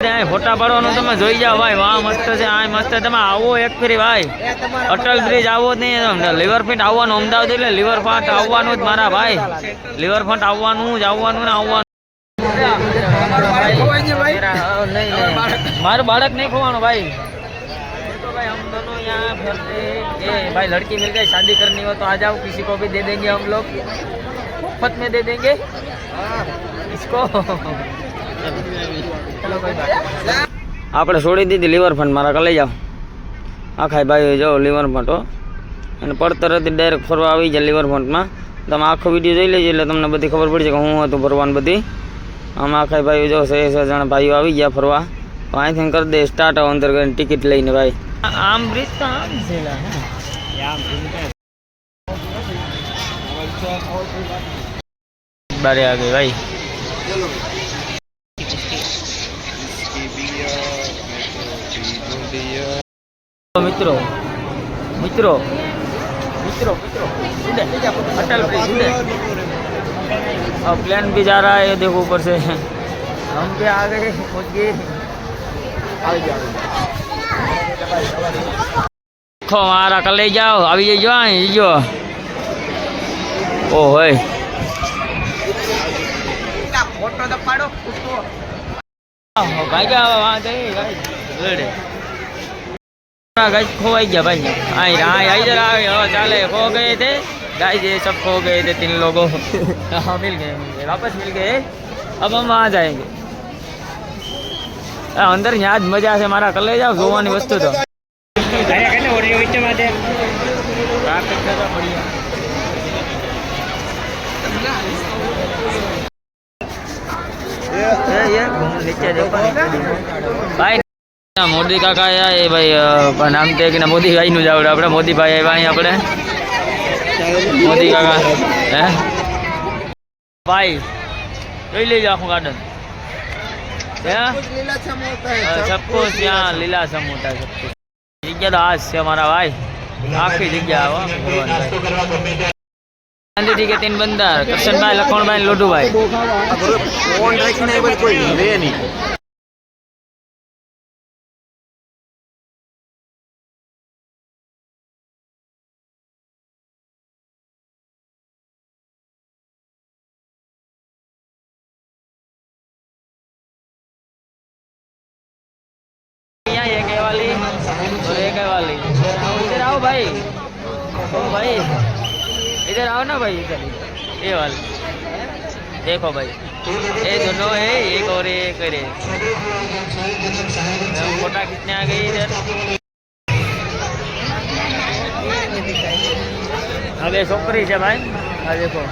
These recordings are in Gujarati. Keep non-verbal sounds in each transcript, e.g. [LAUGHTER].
ત્યાં ફોટા પાડવાનું તમે જોઈ જાઓ ભાઈ વાહ મસ્ત છે આ મસ્ત છે. તમે આવો એક ફેરી ભાઈ અટલ બ્રિજ આવો જ નહીં લિવરફ્રન્ટ આવવાનું અમદાવાદ એટલે લિવરફ્રન્ટ આવવાનું જ મારા ભાઈ લિવરફ્રન્ટ આવવાનું જ આવવાનું ને આવવાનું નહીં, નહીં. મારું બાળક નહીં ખોવાનું ભાઈ तो भाई हम दोनों यहाँ फिरते ये भाई लड़की मिल गई शादी करनी हो तो आ जाओ किसी को भी दे देंगे हम लोग मुफ्त में दे देंगे इसको चलो कोई बात આપણે છોડી દીધી લિવરફ્રન્ટ મારા કલે જાઓ. આખા ભાઈ જાઓ લિવરફ્રન્ટ હો. અને પડતર હતી ડાયરેક્ટ ફરવા આવી જાય લિવરફ્રન્ટમાં તમે આખો વીડિયો જોઈ લેજો એટલે તમને બધી ખબર પડી છે કે હું હતું ફરવાનું બધી. આમાં આખા ભાઈઓ જો સે સે જણા ભાઈઓ આવી ગયા ફરવા. તો અહીંથી કરી દે સ્ટાર્ટ અંદર કરીને ટિકિટ લઈને ભાઈ. આમ બ્રિજ તો આમ છે બારે આ ગઈ ભાઈ. तो मित्रों मित्रों मित्रों मित्रों उड़े, अटल ब्रिज उड़े। अब प्लेन भी जा रहा है ये देखो ऊपर से हम भी आ गए पहुंच गए देखो મારા કલે જાઓ આવી જજો અહીં જો ઓ હોય ભાઈ ગયા વહાં જઈ ભાઈ गाइस खोवाई गया भाई। आई आई आई इधर आ गए हाँ, चले खो गए थे। गाइस ये सब खो गए थे तीन लोगों। [LAUGHS] हाँ मिल गए मिल गए वापस मिल गए। अब हम वहाँ जाएँगे। आ, अंदर यहाँ मज़ा से हमारा कर ले जाओ गोवानी वस्तु तो। ये ये। नीचे देखो। भाई મોદી કાકા આવ્યા એ ભાઈ નામ તે કે મોદી ભાઈ નું જ આવડે. આપણે મોદી ભાઈ આવ્યા અહીં આપણે. મોદી કાકા હે? ભાઈ જોઈ લેજો આખું ગાર્ડન સબકો ત્યાં લીલાછમ મોટા સબકો જગ્યા તો આ છે મારા ભાઈ. આખી જગ્યા આવો ગાંધીજી કે તીન બંદર કરશનભાઈ લખણભાઈ લોઢુભાઈ. ફોન રાખીને કોઈ લે નહીં. वाली इधर आओ भाई ओ भाई इधर आओ ना भाई इधर ये वाली देखो भाई ये दोनों है एक और एक और एक फोटा खींचने आ गई इधर अब ये छोकरी है भाई हाँ देखो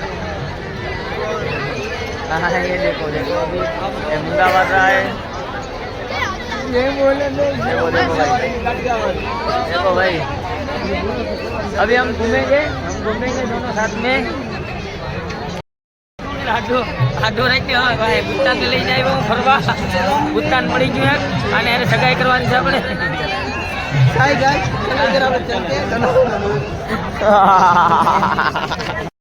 हाँ ये देखो देखो अभी ये मुंडा बन रहा है देखो देखो भाई देखो भाई अभी हम घूमेंगे हम घूमेंगे दोनों साथ में આડો આડો રાખી હા ભાઈ ભૂતાન લઈ જાય હું ફરવા ભૂતાન પડી ગયું હે અને એને સગાઈ કરવાની છે આપણે [LAUGHS]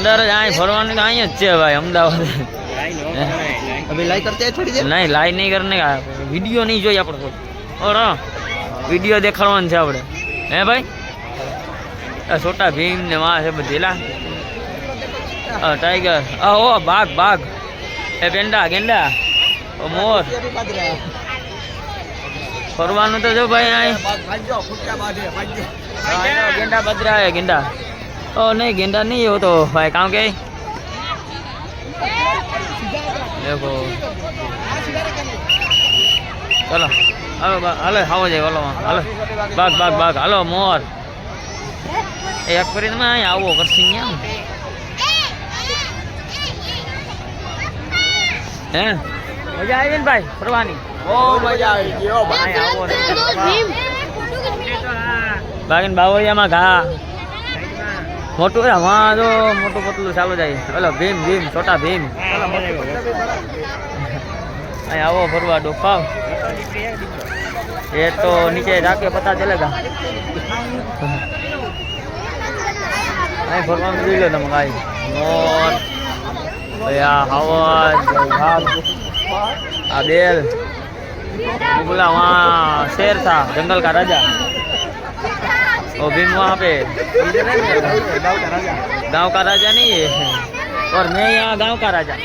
અંદર જ અહીં ફરવાનું તો અહીં જ છે ભાઈ અમદાવાદ. નહીં લાઈ નહીં કરને વિડિયો નહીં જોઈએ આપણે ઓર વિડિયો દેખાડવાનો છે આપણે હે ભાઈ? છોટા ભીમ ને માં છે બધેલા આ ટાઈગર આ ઓ બાઘ બાઘ. એ પેંડા ગેંડા. ઓ મોર. ફરવાનું તો જો ભાઈ અહીં ગેંડા બદરા ગેંડા. बज रहा है गेंडा ओ नहीं गेंडा नहीं हो तो भाई काम के देखो चलो હાલો બા- હાલો આવો જાય હાલો હાલો બાગ બાગ બાગ હાલો મોર એ એક ફરી તમે અહીં આવો કરશી એમ હે મજા આવી ને ભાઈ ફરવાની બહુ મજા આવી ગયો અહીં આવો ને બાગન બાવળિયામાં ઘા મોટું એ હા જો મોટું પતલું ચાલુ જાય. ઓલો ભીમ ભીમ છોટા ભીમ. અહીં આવો ફરવા ડોફાવ એ તો નીચે રાખે પતા ચાલે ચલેગા અહીં ભરવાનું જોઈ લો તમે કાંઈ. મોર આ હાવર આ બેલ. બોલા વાં શેર થા જંગલ કા રાજા. वो भीम वहाँ पे गांव का राजा नहीं है और मैं यहाँ गांव का राजा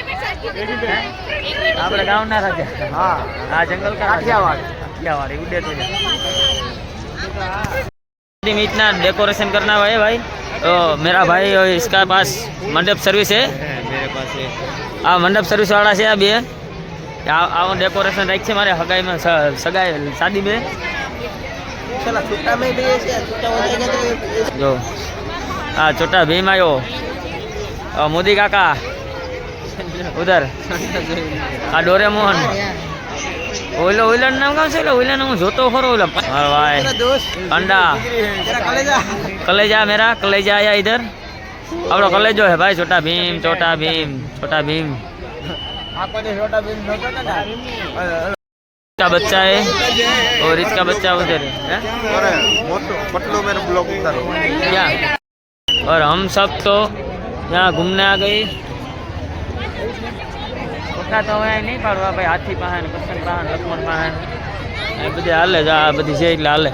આપણે ગાંવના રાજા हाँ हाँ जंगल का काठियावाड़। काठियावाड़ उड़े तो इतना डेकोरेशन करना हुआ है भाई तो मेरा भाई और इसका पास मंडप सर्विस है मेरे पास है આ મંડપ સર્વિસ વાળા છે આ બે આ- આવું ડેકોરેશન રાખ છે મારે હગાઈમાં સ- સગાઈ શાદી બે જો. આ છોટા ભીમ આવ્યો મોદી કાકા. ઉધર. આ ડોરેમોહન. ઓલો ઓલો નામ કામ છે ઓલા હું જોતો ખરો ઓલા. ભાઈ. અંડા કલેજા. મેરા કલેજા આયા ઇધર. આપણો કલેજો હે ભાઈ છોટા ભીમ છોટા ભીમ છોટા ભીમ. આપણને છોટા ભીમ નતો ને का बच्चा है और इसका बच्चा उधर है हैं? अरे मोटो पतलो मेरे ब्लॉग उतारो क्या और हम सब तो यहाँ घूमने आ गए ફોટા તો હવે નહીં પાડવા ભાઈ હાથી પાહન કૃષ્ણ પાહન લક્ષ્મણ પાહન એ બધી હાલે જ આ બધી છે એટલે હાલે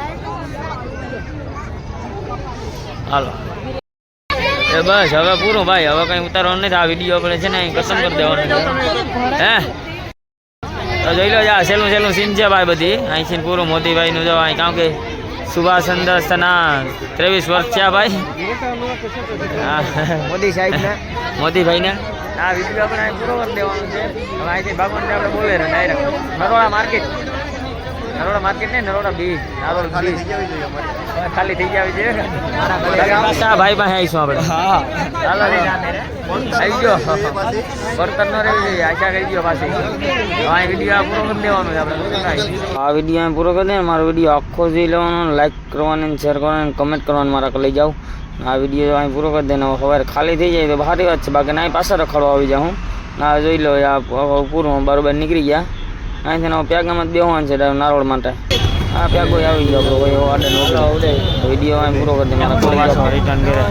હાલો એ બસ હવે પૂરું ભાઈ હવે કઈ ઉતારવાનું નથી આ વિડીયો આપણે છે ને અહીં કસમ કરી દેવાનો છે હે તો જોઈ લો જા સહેલું સહેલું સીન છે ભાઈ બધી. અહીં અહીંથી પૂરું મોતીભાઈનું જો અહીં કારણ કે સુભાષ ચંદ્ર સના ત્રેવીસ વર્ષ છે ભાઈ. મોદી સાહેબના. મોદીભાઈના આ વીડિયો આપણે પૂરો કરી દેવાનો છે. અહીંથી ભગવાનને આપણે બોલે direct Baroda market Naroda market નહીં નરોડા બીચ નરોડા ખાલી થઈ જવી જોઈએ અમારે. ખાલી થઈ જવી જોઈએ. ભાઈ પાસે આવીશું આપણે? હા. ચાલો. આવી ગયો. બર્તન નો રહેવી જોઈએ. આશા કરી ગયો હવે આ વીડિયો પૂરો કરી દેવાનો છે આપણે. આ વીડિયો અહીં પૂરો કરી દે મારો વીડિયો આખો જોઈ લેવાનો લાઈક કરવાની શેર કરવાનો કમેન્ટ કરવાનો મારા લઈ જાઉં આ વીડિયો અહીં પૂરો કરી દેને સવારે ખાલી થઈ જાય તો ભારી વાત છે. બાકી ના પાછા રખડવા આવી જાઉં ના જોઈ લો આ પૂરું બરોબર નીકળી ગયા. અહીંથી પ્યાગામાં જ બેહવાનું છે નારોળ માટે. આ પ્યાગો આવી ગયો આપણો ભાઈ ઓર્ડર વીડિયો અહીં પૂરો કરી દે મારા રિટર્ન કરે.